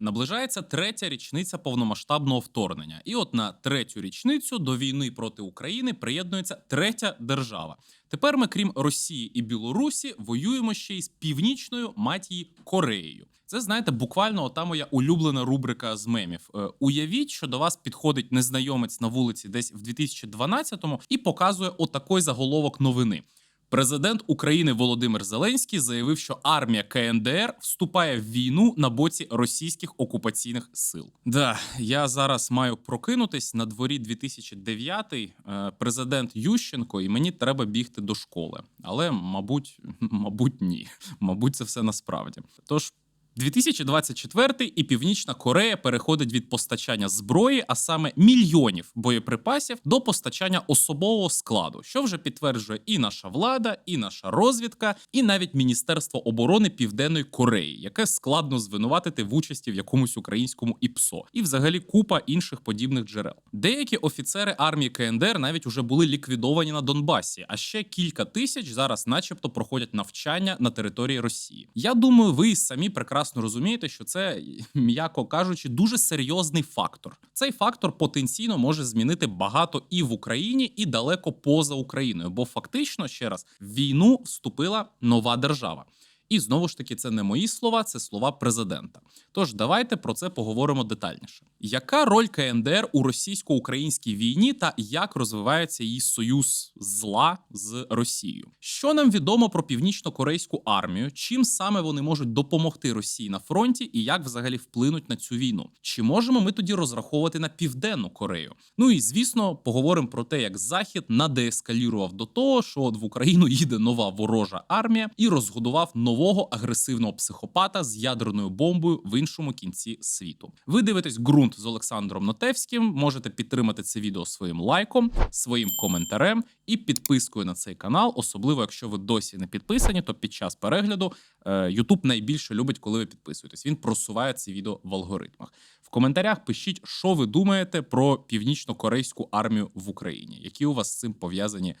Наближається третя річниця повномасштабного вторгнення, і от на третю річницю до війни проти України приєднується третя держава. Тепер ми, крім Росії і Білорусі, воюємо ще й з північною мать її Кореєю. Це знаєте, буквально ота моя улюблена рубрика з мемів. Е, уявіть, що до вас підходить незнайомець на вулиці десь в 2012-му і показує отакий заголовок новини. Президент України Володимир Зеленський заявив, що армія КНДР вступає в війну на боці російських окупаційних сил. Да, я зараз маю прокинутись на дворі 2009 е, президент Ющенко, і мені треба бігти до школи. Але, мабуть, мабуть, ні. Мабуть, це все насправді. Тож. 2024 і Північна Корея переходить від постачання зброї, а саме мільйонів боєприпасів, до постачання особового складу, що вже підтверджує і наша влада, і наша розвідка, і навіть Міністерство оборони Південної Кореї, яке складно звинуватити в участі в якомусь українському ІПСО, і взагалі купа інших подібних джерел. Деякі офіцери армії КНДР навіть уже були ліквідовані на Донбасі, а ще кілька тисяч зараз, начебто, проходять навчання на території Росії. Я думаю, ви самі прекрасно розумієте, що це, м'яко кажучи, дуже серйозний фактор. Цей фактор потенційно може змінити багато і в Україні, і далеко поза Україною, бо фактично ще раз в війну вступила нова держава. І знову ж таки, це не мої слова, це слова президента. Тож давайте про це поговоримо детальніше. Яка роль КНДР у російсько-українській війні та як розвивається її союз зла з Росією? Що нам відомо про північно-корейську армію? Чим саме вони можуть допомогти Росії на фронті, і як взагалі вплинуть на цю війну? Чи можемо ми тоді розраховувати на південну Корею? Ну і звісно, поговоримо про те, як Захід надеескалірував до того, що от в Україну їде нова ворожа армія і розгодував нового агресивного психопата з ядерною бомбою в іншому кінці світу. Ви дивитесь ґрунт з Олександром Нотевським. Можете підтримати це відео своїм лайком, своїм коментарем і підпискою на цей канал. Особливо, якщо ви досі не підписані, то під час перегляду е, YouTube найбільше любить, коли ви підписуєтесь. Він просуває це відео в алгоритмах. В коментарях пишіть, що ви думаєте про північно-корейську армію в Україні, які у вас з цим пов'язані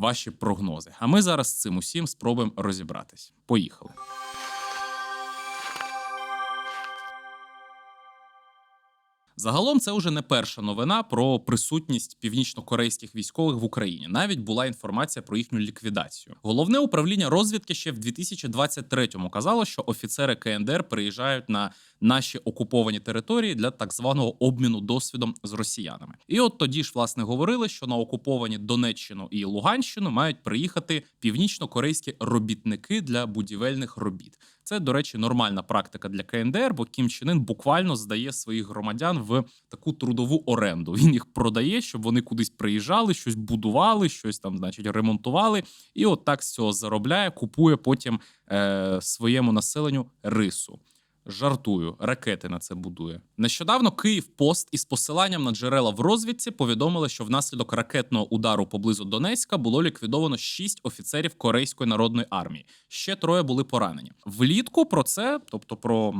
ваші прогнози. А ми зараз з цим усім спробуємо розібратись. Поїхали. Загалом це вже не перша новина про присутність північно-корейських військових в Україні. Навіть була інформація про їхню ліквідацію. Головне управління розвідки ще в 2023-му казало, що офіцери КНДР приїжджають на наші окуповані території для так званого обміну досвідом з росіянами. І от тоді ж власне говорили, що на окуповані Донеччину і Луганщину мають приїхати північно-корейські робітники для будівельних робіт. Це, до речі, нормальна практика для КНДР, бо Кім Чен Ін буквально здає своїх громадян в таку трудову оренду. Він їх продає, щоб вони кудись приїжджали, щось будували, щось там, значить, ремонтували, і от так з цього заробляє, купує потім е, своєму населенню рису. Жартую, ракети на це будує. Нещодавно Київ Пост із посиланням на джерела в розвідці повідомили, що внаслідок ракетного удару поблизу Донецька було ліквідовано шість офіцерів Корейської народної армії. Ще троє були поранені. Влітку про це, тобто про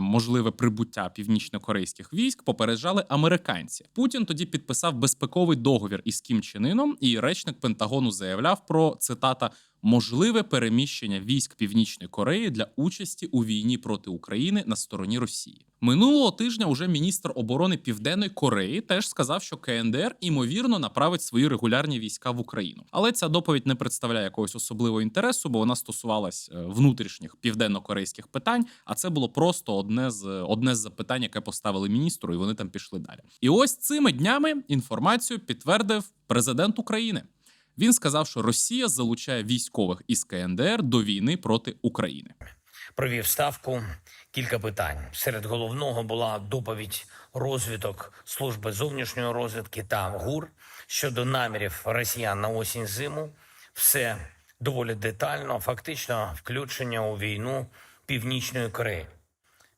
можливе прибуття північно-корейських військ, попереджали американці. Путін тоді підписав безпековий договір із Кім Чен Іном, і речник Пентагону заявляв про цитата. Можливе переміщення військ Північної Кореї для участі у війні проти України на стороні Росії минулого тижня. Уже міністр оборони Південної Кореї теж сказав, що КНДР імовірно направить свої регулярні війська в Україну. Але ця доповідь не представляє якогось особливого інтересу, бо вона стосувалась е, внутрішніх південно-корейських питань. А це було просто одне з одне з запитань, яке поставили міністру, і вони там пішли далі. І ось цими днями інформацію підтвердив президент України. Він сказав, що Росія залучає військових із КНДР до війни проти України. провів ставку. Кілька питань. Серед головного була доповідь розвиток служби зовнішньої розвідки та ГУР щодо намірів росіян на осінь зиму. Все доволі детально, фактично, включення у війну Північної Кореї.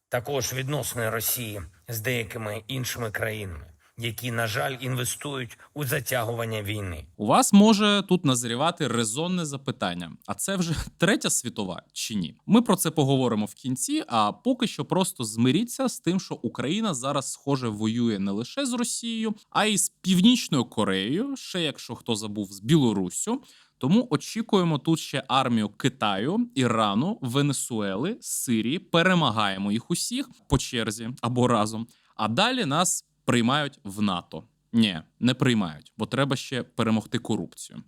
Також відносини Росії з деякими іншими країнами, які, на жаль, інвестують у затягування війни. У вас може тут назрівати резонне запитання: а це вже третя світова чи ні? Ми про це поговоримо в кінці. А поки що просто змиріться з тим, що Україна зараз, схоже, воює не лише з Росією, а й з Північною Кореєю, ще якщо хто забув з Білоруссю. Тому очікуємо тут ще армію Китаю, Ірану, Венесуели, Сирії. Перемагаємо їх усіх по черзі або разом. А далі нас приймають в НАТО. Ні, не приймають, бо треба ще перемогти корупцію.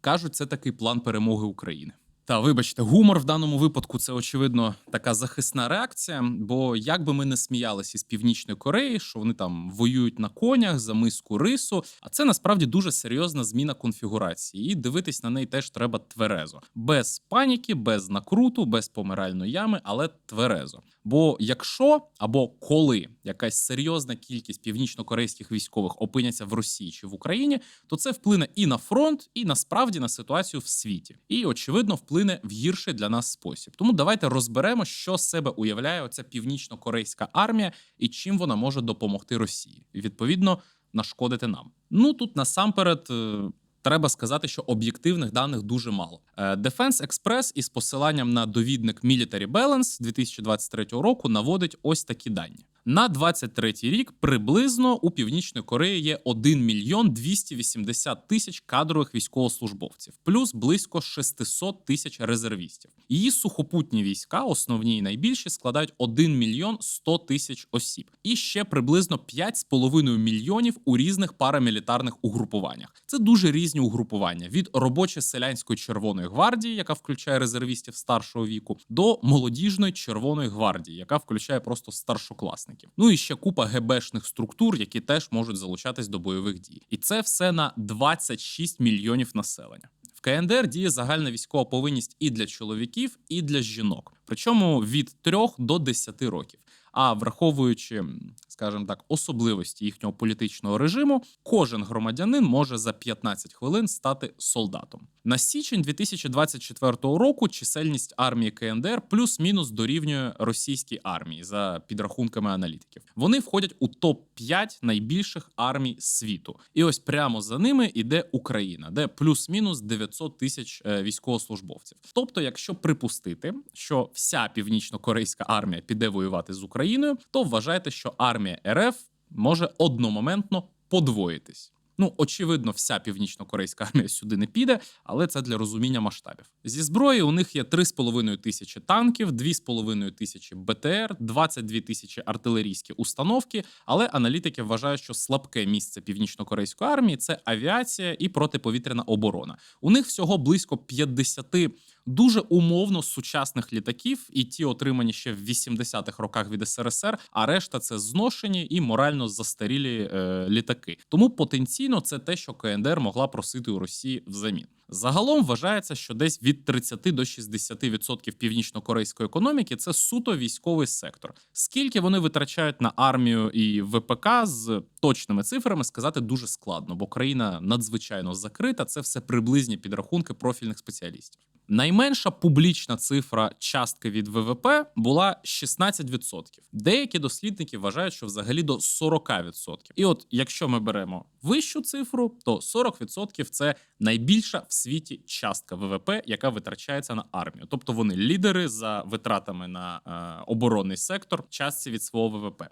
Кажуть, це такий план перемоги України. Та вибачте, гумор в даному випадку це очевидно така захисна реакція. Бо як би ми не сміялися із північної Кореї, що вони там воюють на конях за миску рису, а це насправді дуже серйозна зміна конфігурації. І дивитись на неї теж треба тверезо, без паніки, без накруту, без помиральної ями, але тверезо. Бо якщо або коли якась серйозна кількість північнокорейських військових опиняться в Росії чи в Україні, то це вплине і на фронт, і насправді на ситуацію в світі, і очевидно вплине в гірший для нас спосіб. Тому давайте розберемо, що себе уявляє оця північно-корейська армія і чим вона може допомогти Росії, і відповідно нашкодити нам. Ну тут насамперед. е, Треба сказати, що об'єктивних даних дуже мало. Е, Defense Express із посиланням на довідник Military Balance 2023 року наводить ось такі дані. На 23 рік приблизно у Північної Кореї є 1 мільйон 280 тисяч кадрових військовослужбовців, плюс близько 600 тисяч резервістів. Її сухопутні війська, основні і найбільші, складають 1 мільйон 100 тисяч осіб, і ще приблизно 5,5 мільйонів у різних парамілітарних угрупуваннях. Це дуже різні угрупування від робоче-селянської червоної гвардії, яка включає резервістів старшого віку, до молодіжної червоної гвардії, яка включає просто старшокласників. Ну і ще купа ГБшних структур, які теж можуть залучатись до бойових дій. І це все на 26 мільйонів населення. В КНДР діє загальна військова повинність і для чоловіків, і для жінок, причому від 3 до 10 років. А враховуючи, скажімо так, особливості їхнього політичного режиму, кожен громадянин може за 15 хвилин стати солдатом. На січень 2024 року чисельність армії КНДР плюс-мінус дорівнює російській армії за підрахунками аналітиків. Вони входять у топ 5 найбільших армій світу, і ось прямо за ними іде Україна, де плюс-мінус 900 тисяч е, військовослужбовців. Тобто, якщо припустити, що вся північно-корейська армія піде воювати з Україною, то вважайте, що армія РФ може одномоментно подвоїтись. Ну, очевидно, вся північно-корейська армія сюди не піде, але це для розуміння масштабів. Зі зброї у них є 3,5 тисячі танків, 2,5 тисячі БТР, 22 тисячі артилерійські установки. Але аналітики вважають, що слабке місце північно-корейської армії це авіація і протиповітряна оборона. У них всього близько 50 дуже умовно сучасних літаків, і ті отримані ще в 80-х роках від СРСР. А решта це зношені і морально застарілі е, літаки. Тому потенційно це те, що КНДР могла просити у Росії взамін. Загалом вважається, що десь від 30 до 60% північно-корейської економіки це суто військовий сектор. Скільки вони витрачають на армію і ВПК з точними цифрами сказати дуже складно, бо країна надзвичайно закрита. Це все приблизні підрахунки профільних спеціалістів. Найменша публічна цифра частки від ВВП була 16%. Деякі дослідники вважають, що взагалі до 40%. І от якщо ми беремо вищу цифру, то 40% – це найбільша в світі частка ВВП, яка витрачається на армію. Тобто вони лідери за витратами на е, оборонний сектор частці від свого ВВП.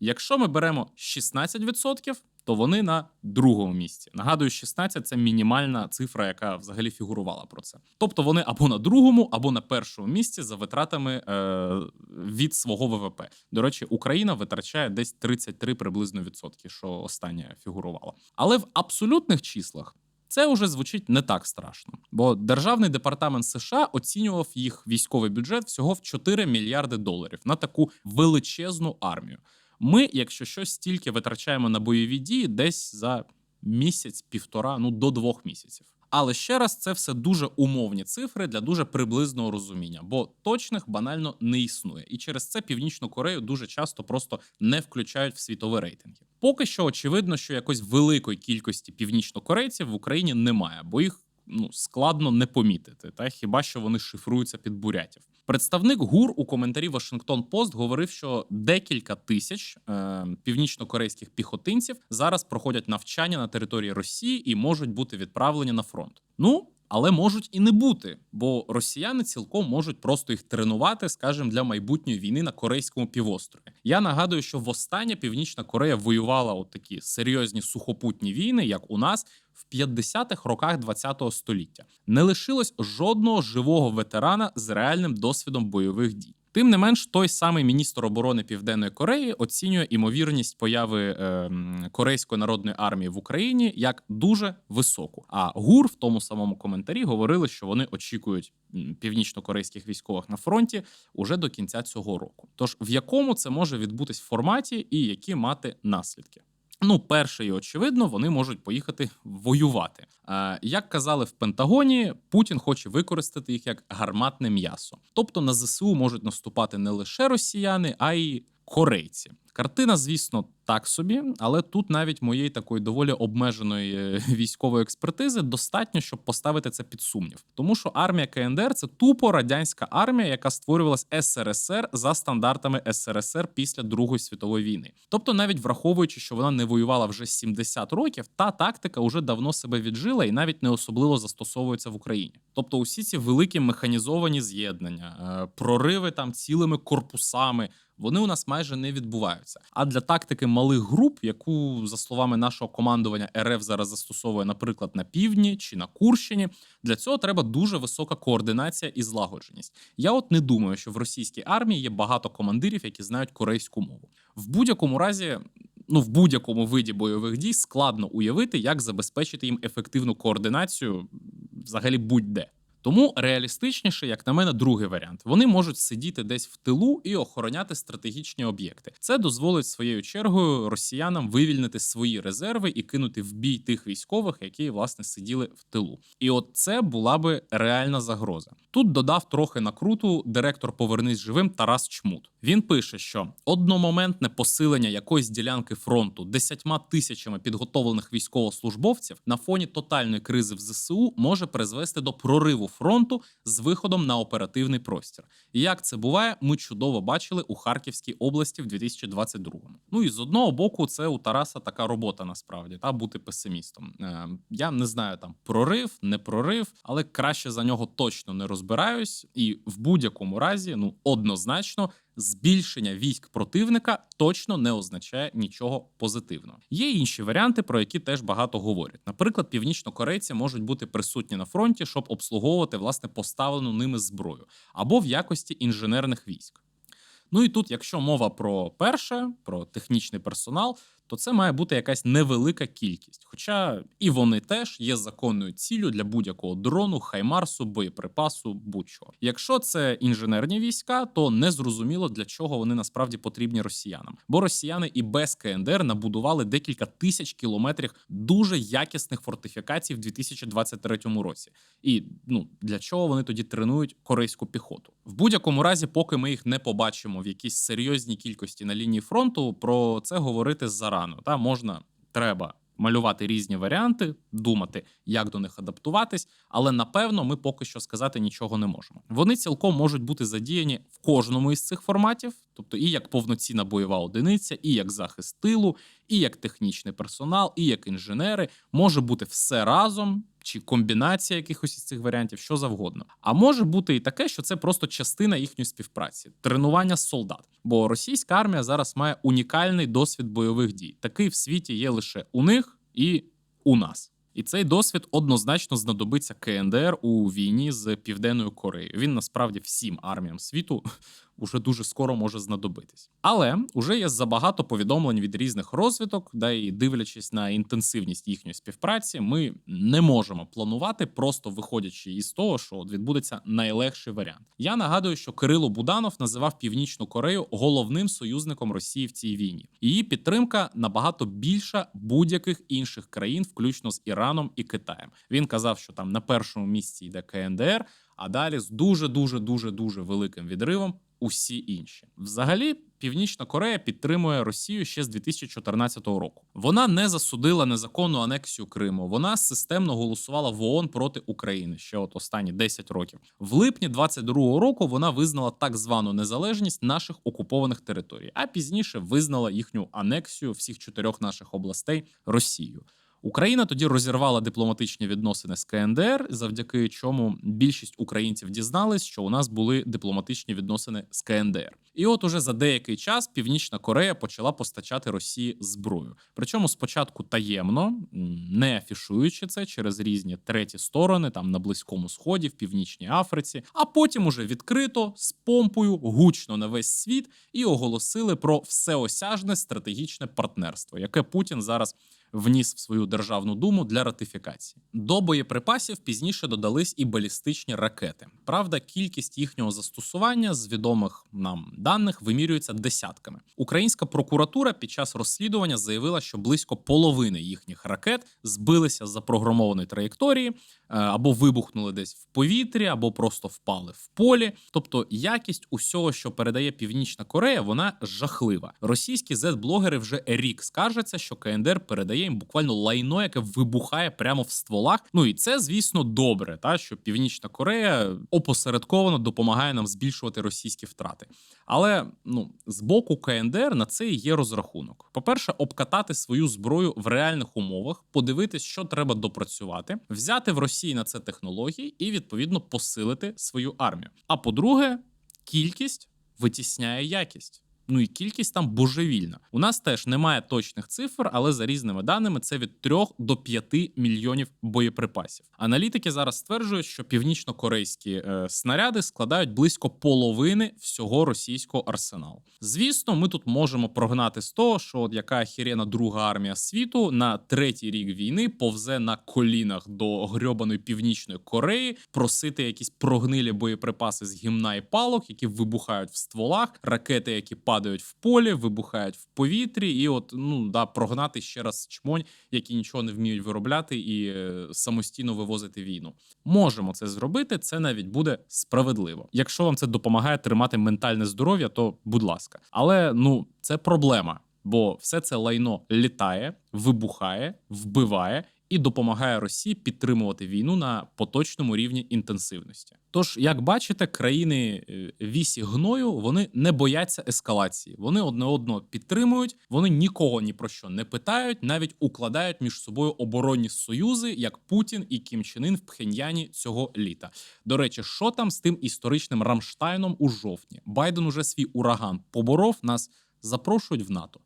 Якщо ми беремо 16%, то вони на другому місці. Нагадую, 16 – це мінімальна цифра, яка взагалі фігурувала про це. Тобто вони або на другому, або на першому місці за витратами е, від свого ВВП. До речі, Україна витрачає десь 33 приблизно відсотки, що останнє фігурувало. Але в абсолютних числах. Це вже звучить не так страшно, бо державний департамент США оцінював їх військовий бюджет всього в 4 мільярди доларів на таку величезну армію. Ми, якщо щось, стільки витрачаємо на бойові дії, десь за місяць, півтора, ну до двох місяців. Але ще раз, це все дуже умовні цифри для дуже приблизного розуміння, бо точних банально не існує. І через це Північну Корею дуже часто просто не включають в світові рейтинги. Поки що очевидно, що якось великої кількості північнокорейців в Україні немає, бо їх ну складно не помітити, та хіба що вони шифруються під бурятів. Представник ГУР у коментарі Вашингтон Пост говорив, що декілька тисяч е, північнокорейських піхотинців зараз проходять навчання на території Росії і можуть бути відправлені на фронт. Ну Але можуть і не бути, бо росіяни цілком можуть просто їх тренувати, скажімо, для майбутньої війни на корейському півострові. Я нагадую, що востаннє Північна Корея воювала от такі серйозні сухопутні війни, як у нас в 50-х роках ХХ століття. Не лишилось жодного живого ветерана з реальним досвідом бойових дій. Тим не менш, той самий міністр оборони Південної Кореї оцінює імовірність появи ем, Корейської народної армії в Україні як дуже високу. А ГУР в тому самому коментарі говорили, що вони очікують північно-корейських військових на фронті уже до кінця цього року. Тож в якому це може відбутись форматі і які мати наслідки? Ну, перше і очевидно, вони можуть поїхати воювати. Е, як казали в Пентагоні, Путін хоче використати їх як гарматне м'ясо. Тобто на ЗСУ можуть наступати не лише росіяни, а й корейці. Картина, звісно, так собі, але тут навіть моєї такої доволі обмеженої е, військової експертизи достатньо, щоб поставити це під сумнів. Тому що армія КНДР це тупо радянська армія, яка створювалась СРСР за стандартами СРСР після Другої світової війни. Тобто, навіть враховуючи, що вона не воювала вже 70 років, та тактика вже давно себе віджила і навіть не особливо застосовується в Україні. Тобто, усі ці великі механізовані з'єднання, е, прориви там цілими корпусами. Вони у нас майже не відбуваються. А для тактики малих груп, яку за словами нашого командування РФ зараз застосовує, наприклад, на півдні чи на Курщині, для цього треба дуже висока координація і злагодженість. Я от не думаю, що в російській армії є багато командирів, які знають корейську мову. В будь-якому разі. Ну, в будь-якому виді бойових дій складно уявити, як забезпечити їм ефективну координацію взагалі будь-де. Тому реалістичніше, як на мене, другий варіант. Вони можуть сидіти десь в тилу і охороняти стратегічні об'єкти. Це дозволить своєю чергою росіянам вивільнити свої резерви і кинути в бій тих військових, які власне сиділи в тилу. І от це була би реальна загроза. Тут додав трохи накруту директор Повернись живим Тарас Чмут. Він пише, що одномоментне посилення якоїсь ділянки фронту десятьма тисячами підготовлених військовослужбовців на фоні тотальної кризи в ЗСУ може призвести до прориву фронту з виходом на оперативний простір. І як це буває, ми чудово бачили у Харківській області в 2022-му. Ну і з одного боку, це у Тараса така робота насправді та бути песимістом. Е, я не знаю там прорив, не прорив, але краще за нього точно не розбираюсь. І в будь-якому разі, ну однозначно. Збільшення військ противника точно не означає нічого позитивного. Є інші варіанти, про які теж багато говорять. Наприклад, північнокорейці можуть бути присутні на фронті, щоб обслуговувати власне поставлену ними зброю, або в якості інженерних військ. Ну і тут, якщо мова про перше, про технічний персонал, то це має бути якась невелика кількість. Хоча і вони теж є законною ціллю для будь-якого дрону, хаймарсу, боєприпасу, будь-що. Якщо це інженерні війська, то не зрозуміло для чого вони насправді потрібні росіянам. Бо росіяни і без КНДР набудували декілька тисяч кілометрів дуже якісних фортифікацій в 2023 році. І ну для чого вони тоді тренують корейську піхоту? В будь-якому разі, поки ми їх не побачимо в якійсь серйозній кількості на лінії фронту, про це говорити зарано. Та можна треба малювати різні варіанти, думати, як до них адаптуватись, але напевно ми поки що сказати нічого не можемо. Вони цілком можуть бути задіяні в кожному із цих форматів, тобто і як повноцінна бойова одиниця, і як захист тилу, і як технічний персонал, і як інженери. Може бути все разом. Чи комбінація якихось із цих варіантів, що завгодно. А може бути і таке, що це просто частина їхньої співпраці, тренування солдат. Бо російська армія зараз має унікальний досвід бойових дій. Такий в світі є лише у них і у нас. І цей досвід однозначно знадобиться КНДР у війні з Південною Кореєю. Він насправді всім арміям світу уже дуже скоро може знадобитись. Але вже є забагато повідомлень від різних розвиток, да і дивлячись на інтенсивність їхньої співпраці, ми не можемо планувати, просто виходячи із того, що відбудеться найлегший варіант. Я нагадую, що Кирило Буданов називав Північну Корею головним союзником Росії в цій війні. Її підтримка набагато більша будь-яких інших країн, включно з Іраном і Китаєм. Він казав, що там на першому місці йде КНДР, а далі з дуже дуже дуже дуже великим відривом усі інші. Взагалі, Північна Корея підтримує Росію ще з 2014 року. Вона не засудила незаконну анексію Криму. Вона системно голосувала в ООН проти України ще от останні 10 років. В липні 22-го року вона визнала так звану незалежність наших окупованих територій, а пізніше визнала їхню анексію всіх чотирьох наших областей Росією. Україна тоді розірвала дипломатичні відносини з КНДР, завдяки чому більшість українців дізнались, що у нас були дипломатичні відносини з КНДР. І от уже за деякий час Північна Корея почала постачати Росії зброю. Причому спочатку таємно, не афішуючи це через різні треті сторони, там на близькому сході, в північній Африці, а потім уже відкрито з помпою гучно на весь світ і оголосили про всеосяжне стратегічне партнерство, яке Путін зараз вніс в свою державну думу для ратифікації. До боєприпасів пізніше додались і балістичні ракети. Правда, кількість їхнього застосування з відомих нам даних вимірюється десятками. Українська прокуратура під час розслідування заявила, що близько половини їхніх ракет збилися з запрограмованої траєкторії е, або вибухнули десь в повітрі, або просто впали в полі. Тобто якість усього, що передає Північна Корея, вона жахлива. Російські зет-блогери вже рік скаржаться, що КНДР передає їм буквально лайно, яке вибухає прямо в стволах. Ну і це, звісно, добре, та що Північна Корея опосередковано допомагає нам збільшувати російські втрати. Але ну з боку КНДР на це і є розрахунок. По-перше, обкатати свою зброю в реальних умовах, подивитись, що треба допрацювати, взяти в Росії на це технології і відповідно посилити свою армію. А по-друге, кількість витісняє якість. Ну і кількість там божевільна. У нас теж немає точних цифр, але за різними даними це від 3 до 5 мільйонів боєприпасів. Аналітики зараз стверджують, що північно-корейські е, снаряди складають близько половини всього російського арсеналу. Звісно, ми тут можемо прогнати з того, що от яка хірена друга армія світу на третій рік війни повзе на колінах до грьобаної північної Кореї просити якісь прогнилі боєприпаси з гімна і палок, які вибухають в стволах, ракети, які падають в полі, вибухають в повітрі, і от ну да прогнати ще раз чмонь, які нічого не вміють виробляти і е, самостійно вивозити війну. Можемо це зробити. Це навіть буде справедливо. Якщо вам це допомагає тримати ментальне здоров'я, то будь ласка. Але ну це проблема, бо все це лайно літає, вибухає, вбиває. І допомагає Росії підтримувати війну на поточному рівні інтенсивності. Тож, як бачите, країни е, вісі гною вони не бояться ескалації. Вони одне одного підтримують, вони нікого ні про що не питають, навіть укладають між собою оборонні союзи, як Путін і Кім Чен Ін в Пхеньяні цього літа. До речі, що там з тим історичним Рамштайном у жовтні? Байден уже свій ураган поборов. Нас запрошують в НАТО.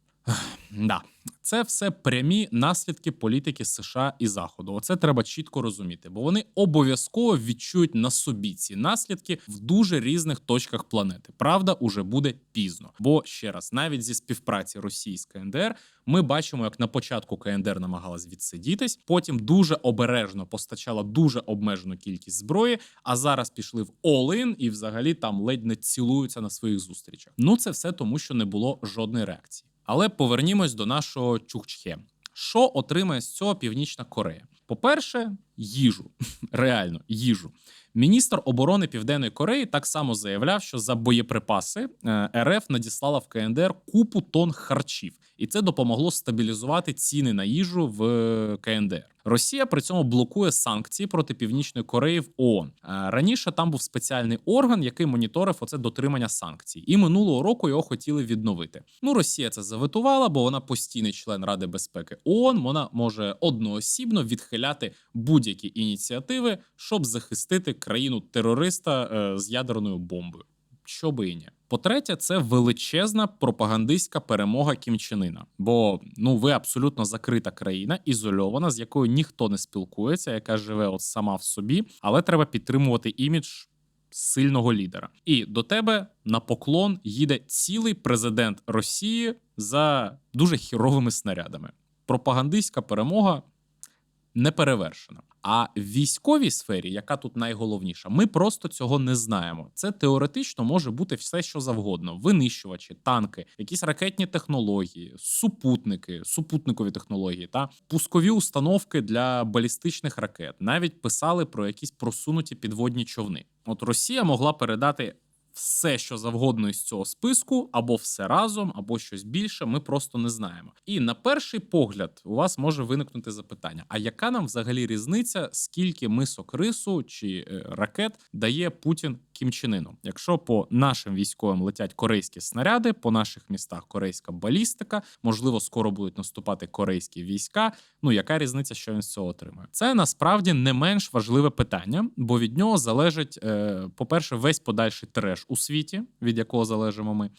Да, це все прямі наслідки політики США і Заходу. Оце треба чітко розуміти, бо вони обов'язково відчують на собі ці наслідки в дуже різних точках планети. Правда, уже буде пізно. Бо ще раз, навіть зі співпраці Росії з КНДР, ми бачимо, як на початку КНДР намагалась відсидітись, потім дуже обережно постачала дуже обмежену кількість зброї. А зараз пішли в all-in і взагалі там ледь не цілуються на своїх зустрічах. Ну це все тому, що не було жодної реакції. Але повернімось до нашого чукчхе. Що отримає з цього Північна Корея? По-перше, їжу, реально їжу. Міністр оборони Південної Кореї так само заявляв, що за боєприпаси е, РФ надіслала в КНДР купу тонн харчів, і це допомогло стабілізувати ціни на їжу в е, КНДР. Росія при цьому блокує санкції проти Північної Кореї в ООН. Е, Раніше там був спеціальний орган, який моніторив оце дотримання санкцій, і минулого року його хотіли відновити. Ну, Росія це заветувала, бо вона постійний член Ради безпеки ООН. Вона може одноосібно відхиляти будь-які ініціативи, щоб захистити країну терориста е, з ядерною бомбою. Що би і ні. По-третє, це величезна пропагандистська перемога Кім Чен Іна. Бо ну ви абсолютно закрита країна, ізольована, з якою ніхто не спілкується, яка живе от сама в собі, але треба підтримувати імідж сильного лідера. І до тебе на поклон їде цілий президент Росії за дуже хіровими снарядами. Пропагандистська перемога не перевершена. А в військовій сфері, яка тут найголовніша, ми просто цього не знаємо. Це теоретично може бути все, що завгодно: винищувачі, танки, якісь ракетні технології, супутники, супутникові технології та пускові установки для балістичних ракет. Навіть писали про якісь просунуті підводні човни. От Росія могла передати. Все, що завгодно із цього списку, або все разом, або щось більше, ми просто не знаємо. І на перший погляд у вас може виникнути запитання: а яка нам взагалі різниця, скільки мисок рису чи е, ракет дає Путін Кім Чен. Якщо по нашим військовим летять корейські снаряди, по наших містах корейська балістика, можливо, скоро будуть наступати корейські війська. Ну яка різниця, що він з цього отримає? Це насправді не менш важливе питання, бо від нього залежить, е, по-перше, весь подальший треш у світі, від якого залежимо ми.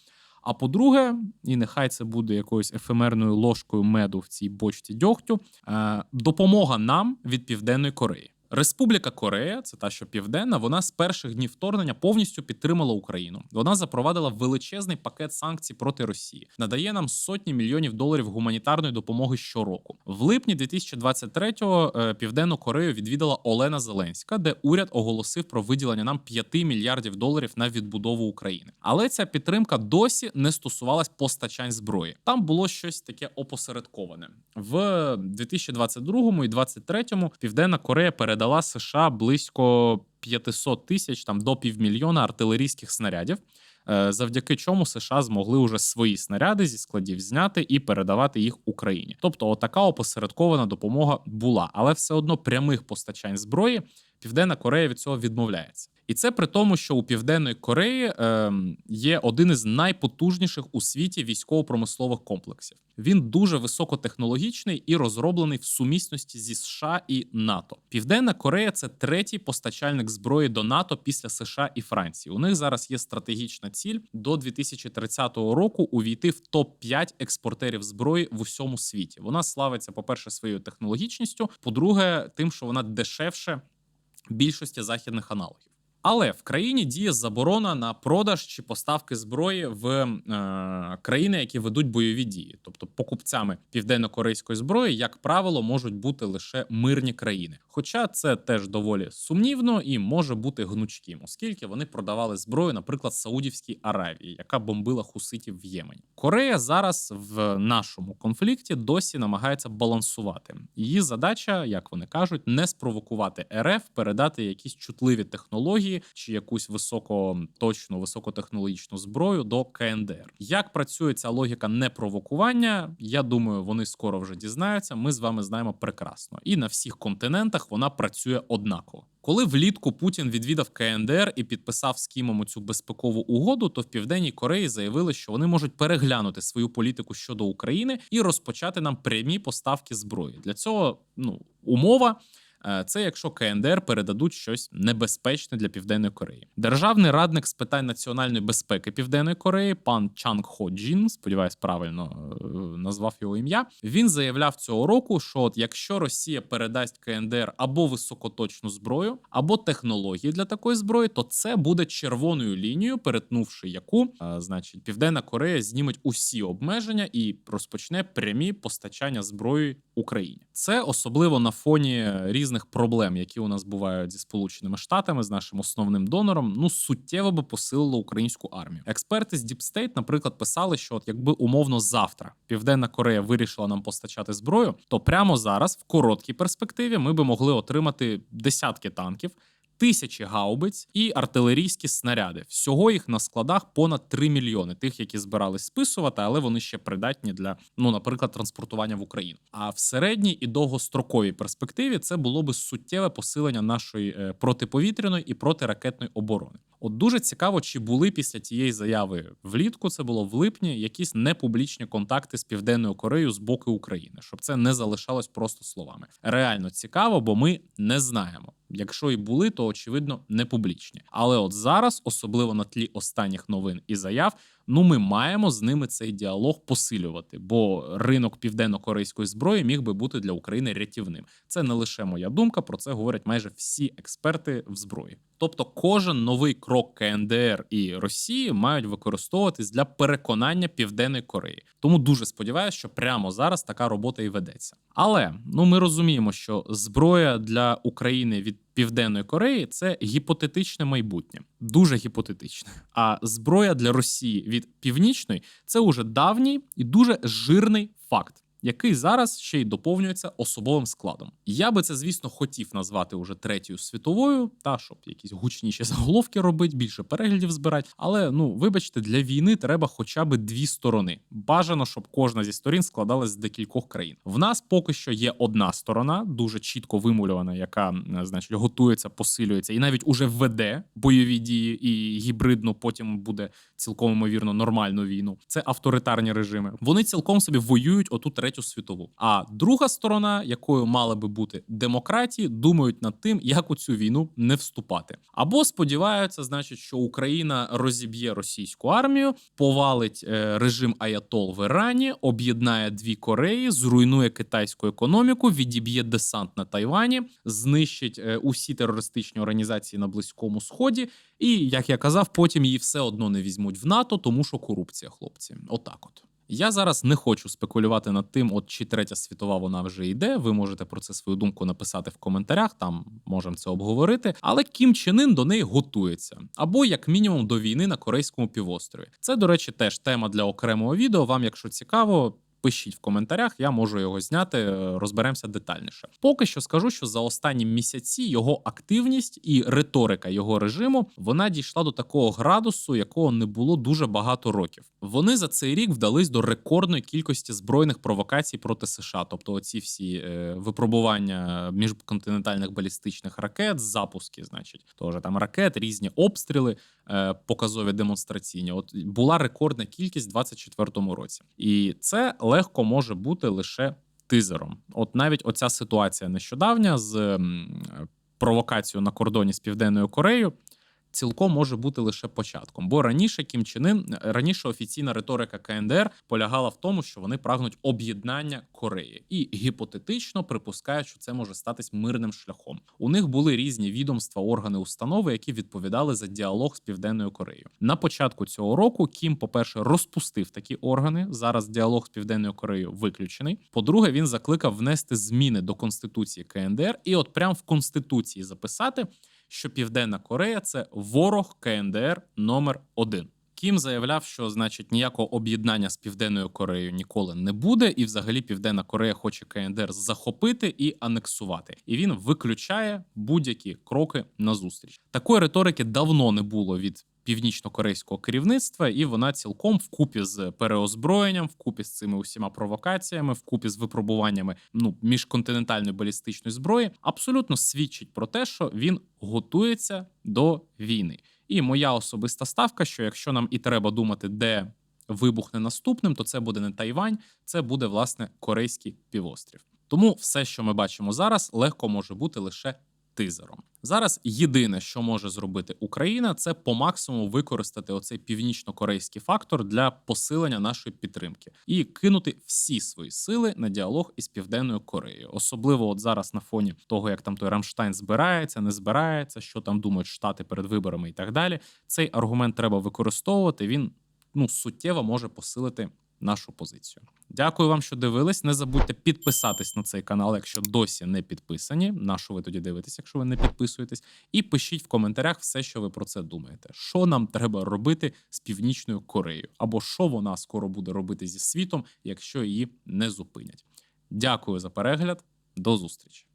А по-друге, і нехай це буде якоюсь ефемерною ложкою меду в цій бочці дьогтю, е, допомога нам від Південної Кореї. Республіка Корея, це та, що південна, вона з перших днів вторгнення повністю підтримала Україну. Вона запровадила величезний пакет санкцій проти Росії, надає нам сотні мільйонів доларів гуманітарної допомоги щороку. В липні 2023-го е, Південну Корею відвідала Олена Зеленська, де уряд оголосив про виділення нам 5 мільярдів доларів на відбудову України. Але ця підтримка досі не стосувалась постачань зброї. Там було щось таке опосередковане в 2022 і 2023 Південна Корея передала США близько 500 тисяч там до півмільйона артилерійських снарядів. е, Завдяки чому США змогли уже свої снаряди зі складів зняти і передавати їх Україні. Тобто, отака опосередкована допомога була, але все одно прямих постачань зброї Південна Корея від цього відмовляється. І це при тому, що у Південної Кореї ем, є один із найпотужніших у світі військово-промислових комплексів. Він дуже високотехнологічний і розроблений в сумісності зі США і НАТО. Південна Корея це третій постачальник зброї до НАТО після США і Франції. У них зараз є стратегічна ціль до 2030 року увійти в топ 5 експортерів зброї в усьому світі. Вона славиться, по перше, своєю технологічністю, по-друге, тим, що вона дешевше більшості західних аналогів. Але в країні діє заборона на продаж чи поставки зброї в е, країни, які ведуть бойові дії. Тобто покупцями південно-корейської зброї, як правило, можуть бути лише мирні країни. Хоча це теж доволі сумнівно і може бути гнучким, оскільки вони продавали зброю, наприклад, Саудівській Аравії, яка бомбила хуситів в Ємені. Корея зараз в нашому конфлікті досі намагається балансувати. Її задача, як вони кажуть, не спровокувати РФ, передати якісь чутливі технології чи якусь високоточну, високотехнологічну зброю до КНДР. Як працює ця логіка непровокування? Я думаю, вони скоро вже дізнаються. Ми з вами знаємо прекрасно, і на всіх континентах вона працює однаково. Коли влітку Путін відвідав КНДР і підписав з Кімом цю безпекову угоду, то в південній Кореї заявили, що вони можуть переглянути свою політику щодо України і розпочати нам прямі поставки зброї. Для цього ну умова. Е, Це якщо КНДР передадуть щось небезпечне для Південної Кореї. Державний радник з питань національної безпеки Південної Кореї, пан Чанг Хо Джін, сподіваюсь, правильно е, назвав його ім'я. Він заявляв цього року, що от якщо Росія передасть КНДР або високоточну зброю, або технології для такої зброї, то це буде червоною лінією, перетнувши яку, е, значить, Південна Корея зніметь усі обмеження і розпочне прямі постачання зброї Україні. Це особливо на фоні різних проблем, які у нас бувають зі сполученими штатами, з нашим основним донором. Ну суттєво би посилило українську армію. Експерти з Deep State, наприклад, писали, що от якби умовно завтра Південна Корея вирішила нам постачати зброю, то прямо зараз, в короткій перспективі, ми би могли отримати десятки танків. Тисячі гаубиць і артилерійські снаряди. Всього їх на складах понад 3 мільйони, тих, які збирались списувати, але вони ще придатні для, ну, наприклад, транспортування в Україну. А в середній і довгостроковій перспективі це було би суттєве посилення нашої е, протиповітряної і протиракетної оборони. От дуже цікаво, чи були після тієї заяви влітку, це було в липні, якісь непублічні контакти з південною Кореєю з боку України, щоб це не залишалось просто словами. Реально цікаво, бо ми не знаємо. Якщо і були, то очевидно не публічні. Але от зараз, особливо на тлі останніх новин і заяв, ну ми маємо з ними цей діалог посилювати, бо ринок південно-корейської зброї міг би бути для України рятівним. Це не лише моя думка, про це говорять майже всі експерти в зброї. Тобто, кожен новий крок КНДР і Росії мають використовуватись для переконання Південної Кореї. Тому дуже сподіваюся, що прямо зараз така робота і ведеться. Але ну ми розуміємо, що зброя для України від Південної Кореї це гіпотетичне майбутнє, дуже гіпотетичне. А зброя для Росії від північної це уже давній і дуже жирний факт. Який зараз ще й доповнюється особовим складом. Я би це, звісно, хотів назвати уже третьою світовою, та щоб якісь гучніші заголовки робити, більше переглядів збирати. Але ну, вибачте, для війни треба хоча б дві сторони. Бажано, щоб кожна зі сторін складалась з декількох країн. В нас поки що є одна сторона, дуже чітко вимульована, яка значить готується, посилюється і навіть уже веде бойові дії і гібридно потім буде цілком ймовірно нормальну війну. Це авторитарні режими. Вони цілком собі воюють оту третю світову. А друга сторона, якою мали би бути демократії, думають над тим, як у цю війну не вступати. Або сподіваються, значить, що Україна розіб'є російську армію, повалить е, режим Аятол в Ірані, об'єднає дві Кореї, зруйнує китайську економіку, відіб'є десант на Тайвані, знищить е, усі терористичні організації на Близькому Сході. І як я казав, потім її все одно не візьмуть в НАТО, тому що корупція, хлопці. Отак, от. Я зараз не хочу спекулювати над тим, от чи третя світова вона вже йде. Ви можете про це свою думку написати в коментарях. Там можемо це обговорити. Але Кім Чен Ін до неї готується, або як мінімум до війни на корейському півострові. Це, до речі, теж тема для окремого відео. Вам, якщо цікаво. Пишіть в коментарях, я можу його зняти, е, розберемося детальніше. Поки що скажу, що за останні місяці його активність і риторика його режиму вона дійшла до такого градусу, якого не було дуже багато років. Вони за цей рік вдались до рекордної кількості збройних провокацій проти США, тобто оці всі е, випробування міжконтинентальних балістичних ракет, запуски, значить, теж там ракет, різні обстріли, показові демонстраційні. От була рекордна кількість в 24-му році, і це легко може бути лише тизером. От навіть оця ситуація нещодавня з провокацією на кордоні з Південною Кореєю. Цілком може бути лише початком, бо раніше Кім Чен Ын, раніше офіційна риторика КНДР полягала в тому, що вони прагнуть об'єднання Кореї, і гіпотетично припускають, що це може статись мирним шляхом. У них були різні відомства, органи, установи, які відповідали за діалог з Південною Кореєю. На початку цього року Кім, по-перше, розпустив такі органи. Зараз діалог з Південною Кореєю виключений. По-друге, він закликав внести зміни до конституції КНДР, і от прямо в конституції записати що Південна Корея це ворог КНДР номер один. Кім заявляв, що значить ніякого об'єднання з Південною Кореєю ніколи не буде, і взагалі Південна Корея хоче КНДР захопити і анексувати. І він виключає будь-які кроки назустріч. Такої риторики давно не було від північно-корейського керівництва, і вона цілком вкупі з переозброєнням, вкупі з цими усіма провокаціями, вкупі з випробуваннями ну міжконтинентальної балістичної зброї, абсолютно свідчить про те, що він готується до війни. І моя особиста ставка, що якщо нам і треба думати, де вибухне наступним, то це буде не Тайвань, це буде власне Корейський півострів. Тому все, що ми бачимо зараз, легко може бути лише тизером. Зараз єдине, що може зробити Україна, це по максимуму використати оцей північно-корейський фактор для посилення нашої підтримки і кинути всі свої сили на діалог із південною Кореєю. Особливо от зараз на фоні того, як там той Рамштайн збирається, не збирається, що там думають штати перед виборами і так далі. Цей аргумент треба використовувати. Він ну суттєво може посилити нашу позицію. Дякую вам, що дивились. Не забудьте підписатись на цей канал, якщо досі не підписані. На що ви тоді дивитесь, якщо ви не підписуєтесь, і пишіть в коментарях все, що ви про це думаєте. Що нам треба робити з північною Кореєю, або що вона скоро буде робити зі світом, якщо її не зупинять. Дякую за перегляд. До зустрічі.